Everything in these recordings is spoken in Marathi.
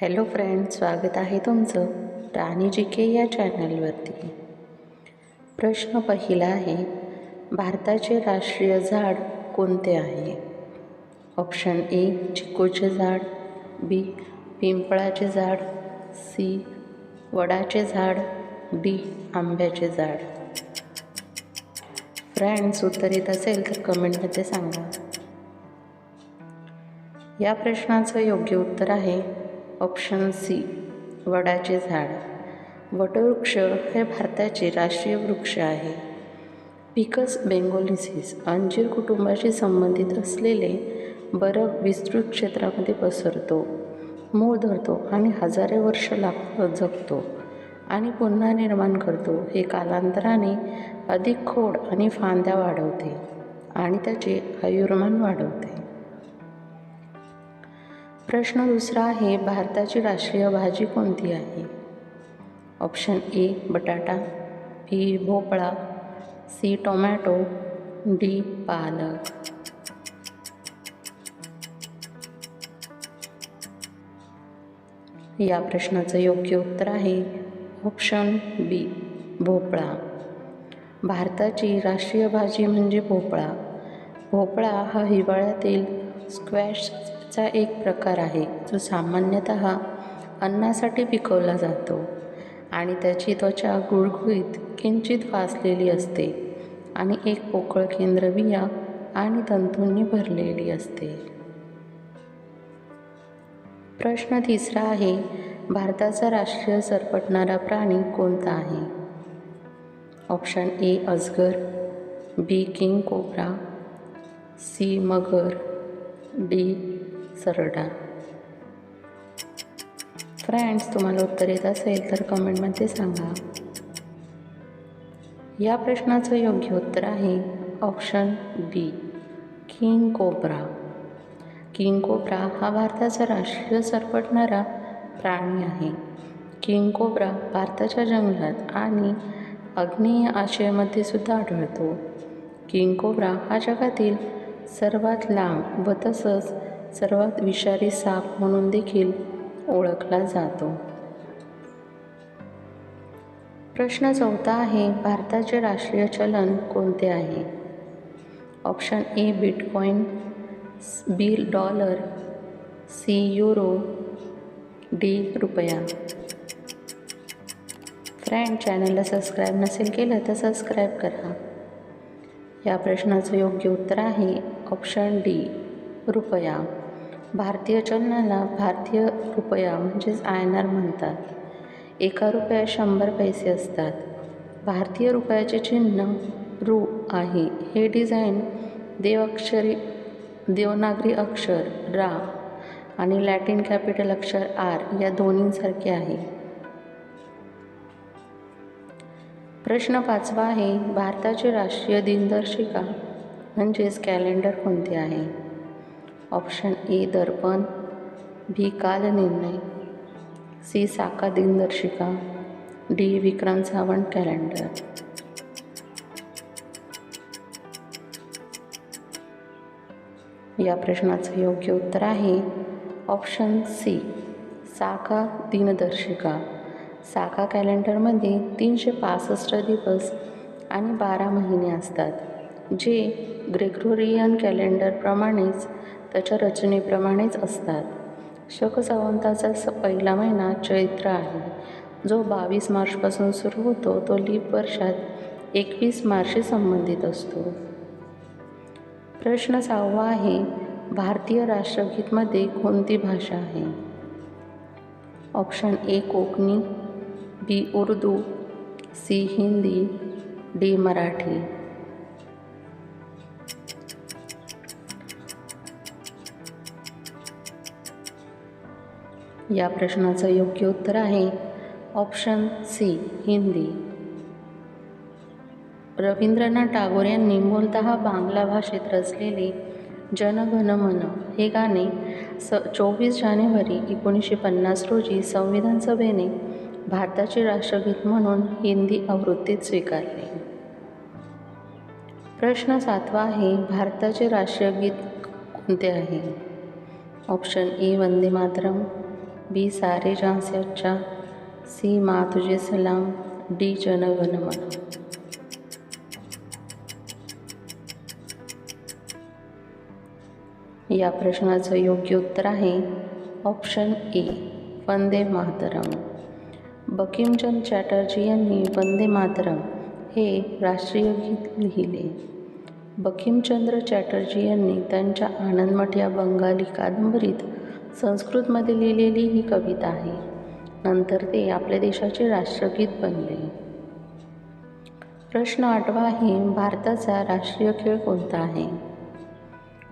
हॅलो फ्रेंड्स स्वागत आहे तुमचं राणी जी के या चॅनलवरती. प्रश्न पहिला आहे भारताचे राष्ट्रीय झाड कोणते आहे? ऑप्शन ए चिकूचे झाड बी पिंपळाचे झाड सी वडाचे झाड डी आंब्याचे झाड. फ्रेंड्स उत्तर येत असेल तर कमेंटमध्ये सांगा. या प्रश्नाचं योग्य उत्तर आहे ऑप्शन सी वडाचे झाड. वटवृक्ष हे भारताचे राष्ट्रीय वृक्ष आहे. पिकस बेंगोलिसिस अंजीर कुटुंबाशी संबंधित असलेले बरफ विस्तृत क्षेत्रामध्ये पसरतो मूळ धरतो आणि हजारे वर्ष लाग जगतो आणि पुन्हा निर्माण करतो. हे कालांतराने अधिक खोड आणि फांद्या वाढवते आणि त्याचे आयुर्मान वाढवते. प्रश्न दुसरा आहे भारताची राष्ट्रीय भाजी कोणती आहे? ऑप्शन ए बटाटा बी भोपळा सी टोमॅटो डी पालक. या प्रश्नाचं योग्य उत्तर आहे ऑप्शन बी भोपळा. भारताची राष्ट्रीय भाजी म्हणजे भोपळा. भोपळा हा हिवाळ्यातील चा एक प्रकार आहे जो सामान्यतः अन्नासाठी पिकवला जातो आणि त्याची त्वचा गुळगुळीत किंचित फासलेली असते आणि एक पोकळ केंद्र बिया आणि तंतूंनी भरलेली असते. प्रश्न तिसरा आहे भारताचा राष्ट्रीय सरपटणारा प्राणी कोणता आहे? ऑप्शन ए अजगर बी किंग कोबरा सी मगर डी सरडा फ्रेंड्स तुम्हाला उत्तर येत असेल तर कमेंटमध्ये सांगा. या प्रश्नाचं योग्य उत्तर आहे option B king cobra king cobra हा भारताचा राष्ट्रीय सरपटणारा प्राणी आहे. किंग कोब्रा भारताच्या जंगलात आणि आग्नेय आशियामध्ये सुद्धा आढळतो. किंग कोब्रा हा जगातील सर्वात लांब व तसंच सर्वात विषारी साप म्हणून देखील ओळखला जातो. प्रश्न चौथा आहे भारताचे राष्ट्रीय चलन कोणते आहे? Option A bitcoin B dollar C euro D रुपया. फ्रेंड चॅनलला सबस्क्राईब नसेल केलं तर सबस्क्राईब करा. या प्रश्नाचं योग्य उत्तर आहे ऑप्शन डी रुपया. भारतीय चलनाला भारतीय रुपया म्हणजेच आय एन आर म्हणतात. एका रुपयात शंभर पैसे असतात. भारतीय रुपयाचे चिन्ह रू आहे. हे डिझाईन देवाक्षरी देवनागरी अक्षर रा आणि लॅटिन कॅपिटल अक्षर आर या दोन्हींसारखे आहे. प्रश्न पाचवा आहे भारताची राष्ट्रीय दिनदर्शिका म्हणजेच कॅलेंडर कोणते आहे? Option A Darpan B Kalnirnay C Saka दिनदर्शिका डी विक्रम सावंत कॅलेंडर या प्रश्नाचं योग्य उत्तर आहे ऑप्शन सी साका दिनदर्शिका. साका कॅलेंडरमध्ये तीनशे पासष्ट दिवस आणि बारा महिने असतात जे ग्रेग्रोरियन कॅलेंडरप्रमाणेच त्याच्या रचनेप्रमाणेच असतात. शक सावंताचा स पहिला महिना चैत्र आहे. जो बावीस मार्चपासून सुरू होतो तो लीप वर्षात एकवीस मार्चशी संबंधित असतो. प्रश्न सहावा आहे भारतीय राष्ट्रगीतमध्ये कोणती भाषा आहे? Option A Konkani B Urdu C Hindi D Marathi. या प्रश्नाचं योग्य उत्तर आहे. Option C Hindi. Rabindranath Tagore यांनी मूलतः बांगला भाषेत रचलेले जनगण मन हे गाणे स चोवीस जानेवारी एकोणीसशे पन्नास रोजी संविधान सभेने भारताचे राष्ट्रगीत म्हणून हिंदी आवृत्तीत स्वीकारले. प्रश्न सातवा आहे भारताचे राष्ट्रगीत कोणते आहे? Option A Vande Mataram. B Saare Jahan Achha. C माँ तुझे सलाम डी जनगण मन। या प्रश्नाचं योग्य उत्तर आहे ऑप्शन ए वंदे मातरम. बकिमचंद चॅटर्जी यांनी वंदे मातरम हे राष्ट्रीय गीत लिहिले. बकिमचंद्र चॅटर्जी यांनी त्यांच्या आनंदमठ या बंगाली कादंबरीत संस्कृतमध्ये लिहिलेली ही कविता आहे. नंतर ते आपल्या देशाचे राष्ट्रगीत बनले. प्रश्न आठवा आहे भारताचा राष्ट्रीय खेळ कोणता आहे?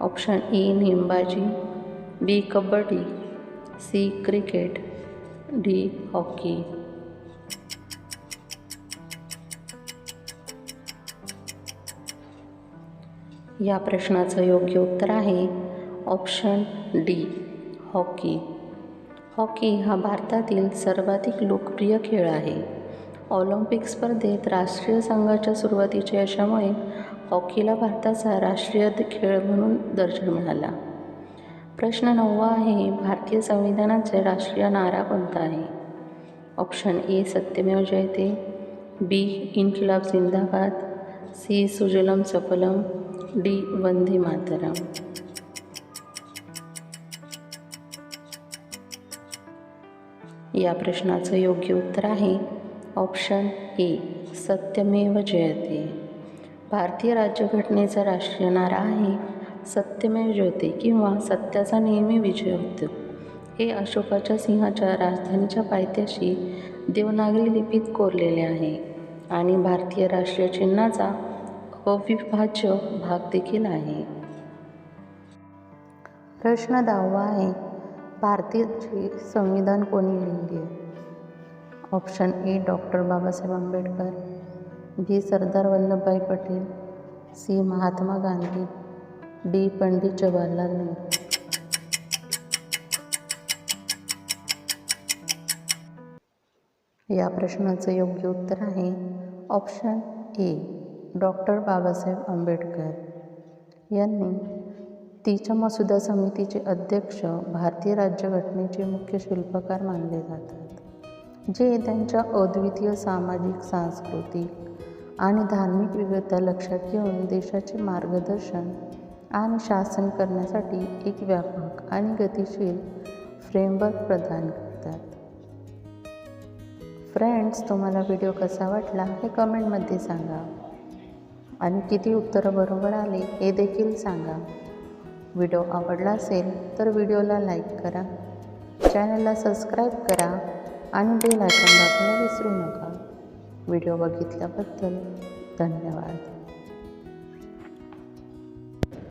ऑप्शन ए नेमबाजी B kabaddi C cricket D hockey. या प्रश्नाचं योग्य उत्तर आहे ऑप्शन डी. हॉकी. हॉकी हा भारतातील सर्वाधिक लोकप्रिय खेळ आहे. ऑलिम्पिक स्पर्धेत राष्ट्रीय संघाच्या सुरुवातीच्या यशामुळे हॉकीला भारताचा राष्ट्रीय खेळ म्हणून दर्जा मिळाला. प्रश्न नववा आहे भारतीय संविधानाचे राष्ट्रीय नारा कोणता आहे? ऑप्शन ए सत्यमेव जयते. बी इन्कलाब जिंदाबाद. सी सुजलम सफलम. डी वंदे मातरम. या प्रश्नाचं योग्य उत्तर आहे. ऑप्शन ए सत्यमेव जयते. भारतीय राज्यघटनेचा राष्ट्रीय नारा आहे सत्यमेव जयते किंवा सत्याचा नेहमी विजय होतो. हे अशोकाच्या सिंहाच्या राजधानीच्या पायथ्याशी देवनागरी लिपीत कोरलेले आहे आणि भारतीय राष्ट्रीय चिन्हाचा अविभाज्य भाग देखील आहे. प्रश्न दहावा आहे. भारतीय संविधान कोणी लिहिले option A doctor Babasaheb Ambedkar. B Sardar Vallabhbhai Patel. C Mahatma Gandhi. D Pandit Jawaharlal Nehru. या प्रश्नाचं योग्य उत्तर आहे option A doctor Babasaheb Ambedkar. यांनी तिच्या मसुदा समितीचे अध्यक्ष भारतीय राज्यघटनेचे मुख्य शिल्पकार मानले जातात जे त्यांच्या अद्वितीय सामाजिक सांस्कृतिक आणि धार्मिक विविधता लक्षात घेऊन देशाचे मार्गदर्शन आणि शासन करण्यासाठी एक व्यापक आणि गतिशील फ्रेमवर्क प्रदान करतात. फ्रेंड्स तुम्हाला व्हिडिओ कसा वाटला हे कमेंटमध्ये सांगा. आणि किती उत्तरं बरोबर आले हे देखील सांगा. व्हिडिओ आवडला असेल तर व्हिडिओला लाईक करा. चॅनलला सबस्क्राईब करा आणि बेल आयकॉन दाखवायला विसरू नका. व्हिडिओ बघितल्याबद्दल धन्यवाद.